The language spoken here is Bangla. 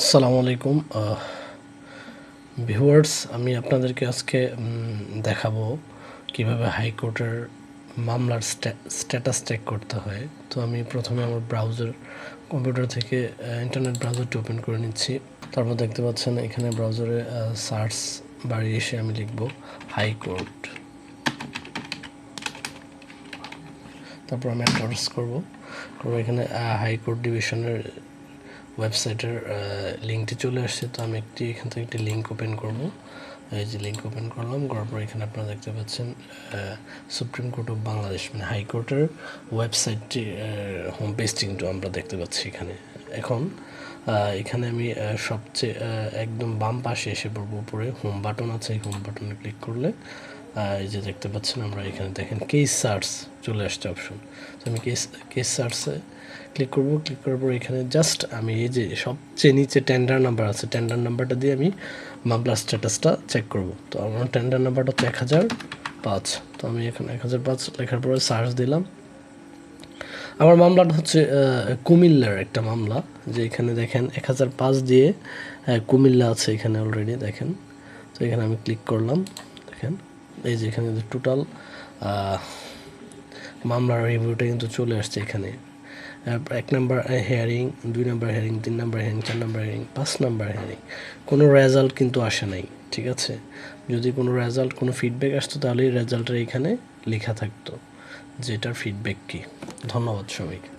আসসালামু আলাইকুম। ভিউয়ার্স, আমি আপনাদেরকে আজকে দেখাবো কীভাবে হাইকোর্টের মামলার স্ট্যাটাস চেক করতে হয়। তো আমি প্রথমে আমার ব্রাউজার কম্পিউটার থেকে ইন্টারনেট ব্রাউজারটি ওপেন করে নিচ্ছি। তারপর দেখতে পাচ্ছেন, এখানে ব্রাউজারে সার্চ বাড়ি এসে আমি লিখব হাইকোর্ট তারপর আমি সার্চ করব। করব এখানে হাইকোর্ট ডিভিশনের ওয়েবসাইটের লিঙ্কটি চলে আসছে, তো আমি একটি, এখান থেকে একটি লিঙ্ক ওপেন করব। এই যে লিঙ্ক ওপেন করলাম, করার পর এখানে আপনারা দেখতে পাচ্ছেন সুপ্রিম কোর্ট অফ বাংলাদেশ মানে হাইকোর্টের ওয়েবসাইটটি হোম পেজটি কিন্তু আমরা দেখতে পাচ্ছি এখানে। এখন এখানে আমি সবচেয়ে একদম বাম পাশে এসে পড়ব, উপরে হোম বাটন আছে, এই হোম বাটনে ক্লিক করলে। এই যে দেখতে পাচ্ছেন আমরা এখানে দেখেন কেস সার্চ চলে আসছে অপশন তো আমি কেস কেস সার্চে ক্লিক করব ক্লিক করার পর এখানে জাস্ট আমি এই যে সবচেয়ে নিচে টেন্ডার নাম্বার আছে টেন্ডার নাম্বারটা দিয়ে আমি মামলার স্ট্যাটাসটা চেক করব। তো আমার টেন্ডার নাম্বারটা হচ্ছে এক হাজার পাঁচ, তো আমি এখানে এক হাজার পাঁচ লেখার পরে সার্চ দিলাম। আমার মামলাটা হচ্ছে কুমিল্লার একটা মামলা, যে এখানে দেখেন এক হাজার পাঁচ দিয়ে কুমিল্লা আছে এখানে অলরেডি দেখেন। তো এখানে আমি ক্লিক করলাম, দেখেন। এই যে এখানে টোটাল মামলার রিভিউটা কিন্তু চলে আসছে এখানে। এক নাম্বার হেয়ারিং দুই নাম্বার হেয়ারিং তিন নাম্বার হেয়ারিং চার নাম্বার হেয়ারিং পাঁচ নাম্বার হেয়ারিং কোনো রেজাল্ট কিন্তু আসে নাই, ঠিক আছে? যদি কোনো রেজাল্ট কোনো ফিডব্যাক আসতো, তাহলে এই রেজাল্টের এখানে লেখা থাকতো যে এটার ফিডব্যাক কী? ধন্যবাদ সবাইকে।